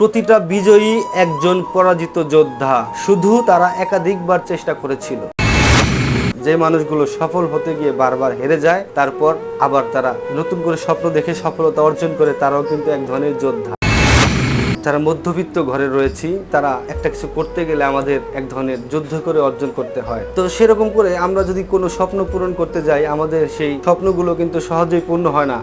প্রতিটা বিজয়ী একজন পরাজিত যোদ্ধা। শুধু তারা একাধিকবার চেষ্টা করেছিল। যে মানুষগুলো সফল হতে গিয়ে বারবার হেরে যায়, তারপর আবার তারা নতুন করে স্বপ্ন দেখে সফলতা অর্জন করে, তারাও কিন্তু এক ধরনের যোদ্ধা। যারা মধ্যবিত্ত ঘরে রয়েছি, তারা একটা কিছু করতে গেলে আমাদের এক ধরনের যুদ্ধ করে অর্জন করতে হয়। তো সেরকম করে আমরা যদি কোনো স্বপ্ন পূরণ করতে যাই, আমাদের সেই স্বপ্নগুলো কিন্তু সহজেই পূর্ণ হয় না।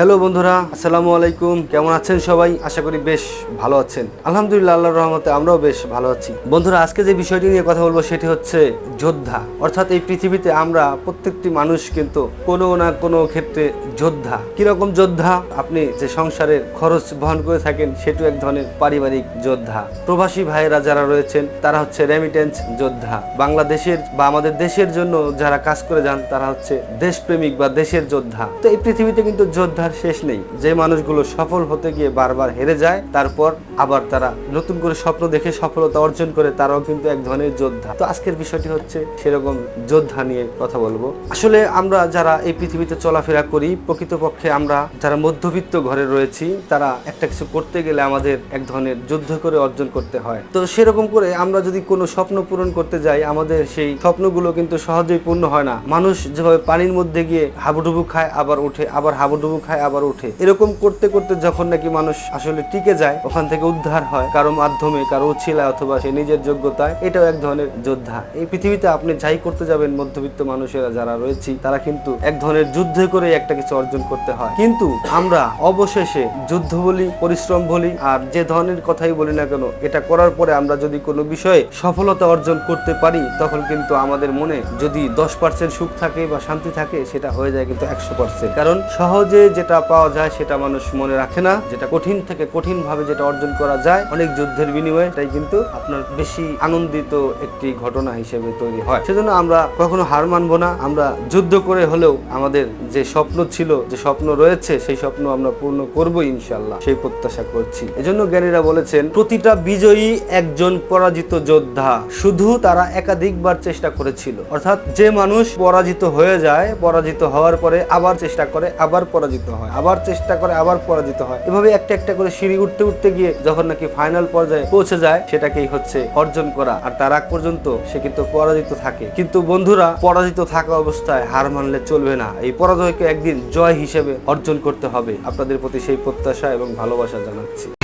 হ্যালো বন্ধুরা, আসসালামু আলাইকুম। কেমন আছেন সবাই? আশা করি বেশ ভালো আছেন। আলহামদুলিল্লাহ, আল্লাহর রহমতে আমরাও বেশ ভালো আছি। বন্ধুরা, আজকে যে বিষয়টি নিয়ে কথা বলব সেটি হচ্ছে যোদ্ধা। অর্থাৎ এই পৃথিবীতে আমরা প্রত্যেকটি মানুষ কিন্তু কোনো না কোনো ক্ষেত্রে যোদ্ধা। কীরকম যোদ্ধা? আপনি যে সংসারের খরচ বহন করে থাকেন সেটিও এক ধরনের পারিবারিক যোদ্ধা। প্রবাসী ভাইয়েরা যারা রয়েছেন, তারা হচ্ছে রেমিটেন্স যোদ্ধা। বাংলাদেশের বা আমাদের দেশের জন্য যারা কাজ করে যান, তারা হচ্ছে দেশপ্রেমিক বা দেশের যোদ্ধা। তো এই পৃথিবীতে কিন্তু যোদ্ধার শেষ নেই। যে মানুষগুলো সফল হতে গিয়ে বারবার হেরে যায়, তারপর আবার তারা নতুন করে স্বপ্ন দেখে সফলতা অর্জন করে, তারাও কিন্তু এক ধরনের যোদ্ধা। তো আজকের বিষয়টি হচ্ছে সেরকম যোদ্ধা নিয়ে কথা বলব। আসলে আমরা যারা এই পৃথিবীতে চলাফেরা করি, প্রকৃতপক্ষে আমরা যারা মধ্যবিত্ত ঘরে রয়েছি, তারা একটা কিছু করতে গেলে আমাদের এক ধরনের যুদ্ধ করে অর্জন করতে হয়। তো সেরকম করে আমরা যদি কোনো স্বপ্ন পূরণ করতে যাই, আমাদের সেই স্বপ্নগুলো কিন্তু সহজেই পূর্ণ হয় না। মানুষ যেভাবে পানির মধ্যে গিয়ে হাবুডুবু খায়, আবার উঠে আবার হাবুডুবু খায় আবার উঠে এরকম করতে করতে যখন নাকি মানুষ আসলে টিকে যায়, ওখান থেকে উদ্ধার হয়, কারও মাধ্যমে, কারও উছিলা অথবা সে নিজের যোগ্যতায়, এটাও এক ধরনের যোদ্ধা। এই পৃথিবীতে আপনি যাই করতে যাবেন, মধ্যবিত্ত মানুষেরা যারা রয়েছে, তারা কিন্তু এক ধরনের যুদ্ধ করে একটা কিছু অর্জন করতে হয়। কিন্তু আমরা অবশেষে যুদ্ধ বলি, পরিশ্রম বলি, আর যে ধরনের কথাই বলি না কেন, এটা করার পরে আমরা যদি কোনো বিষয়ে সফলতা অর্জন করতে পারি, তখন কিন্তু আমাদের মনে যদি দশ পার্সেন্ট সুখ থাকে বা শান্তি থাকে, সেটা হয়ে যায় কিন্তু একশো পার্সেন্ট কারণ সহজে যেটা পাওয়া যায় সেটা মানুষ মনে রাখে না। যেটা কঠিন থেকে কঠিন ভাবে যেটা অর্জন করা যায়, অনেক যুদ্ধের বিনিময়ে এটাই কিন্তু আপনার বেশি আনন্দিত একটি ঘটনা হিসেবে তৈরি হয়। সেজন্য আমরা কখনো হার মানবো না। আমরা যুদ্ধ করে হলেও আমাদের যে স্বপ্ন ছিল, যে স্বপ্ন রয়েছে, সেই স্বপ্ন আমরা পূর্ণ করব ইনশাল্লাহ সেই প্রত্যাশা করছি। এজন্য জ্ঞানীরা বলেছেন, প্রতিটা বিজয়ী একজন পরাজিত যোদ্ধা। শুধু তারা একাধিকবার চেষ্টা করেছিল। অর্থাৎ যে মানুষ পরাজিত হয়ে যায়, পরাজিত হওয়ার পরে আবার চেষ্টা করে, আবার পরাজিত হয়। আবার চেষ্টা করে আবার পরাজিত হয়। এভাবে একটা একটা করে সিঁড়ি উঠতে উঠতে গিয়ে যখন নাকি ফাইনাল পর্যায়ে পৌঁছে যায়, সেটাকেই হচ্ছে অর্জন করা। আর তার আগ পর্যন্ত সে কিন্তু পরাজিত থাকে। কিন্তু বন্ধুরা, পরাজিত থাকা অবস্থায় হার মানলে চলবে না। এই পরাজয়কে একদিন জয় হিসেবে অর্জন করতে হবে। আপনাদের প্রতি সেই প্রত্যাশা এবং ভালোবাসা জানাচ্ছি।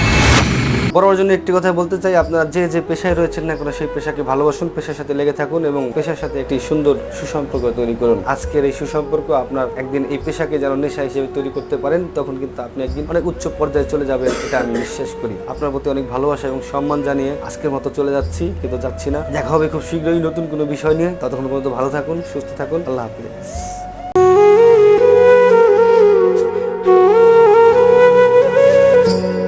বড়র জন্য একটি কথা বলতে চাই, আপনারা যে যে পেশায় রয়েছেন না কেন সেই পেশাকে ভালোবাসুন, পেশার সাথে লেগে থাকুন এবং পেশার সাথে একটি সুন্দর সুসম্পর্ক তৈরি করুন। আজকের এই সুসম্পর্ক আপনার একদিন এই পেশাকে যেন নেশা হিসেবে তৈরি করতে পারেন, তখন কিন্তু আপনি একদিন অনেক উচ্চ পর্যায়ে চলে যাবেন, এটা আমি বিশ্বাস করি। আপনার প্রতি অনেক ভালোবাসা এবং সম্মান জানিয়ে আজকের মতো চলে যাচ্ছি, কিন্তু যাচ্ছি না। দেখা হবে খুব শীঘ্রই নতুন কোনো বিষয় নিয়ে। ততক্ষণ পর্যন্ত ভালো থাকুন, সুস্থ থাকুন। আল্লাহ হাফিজ।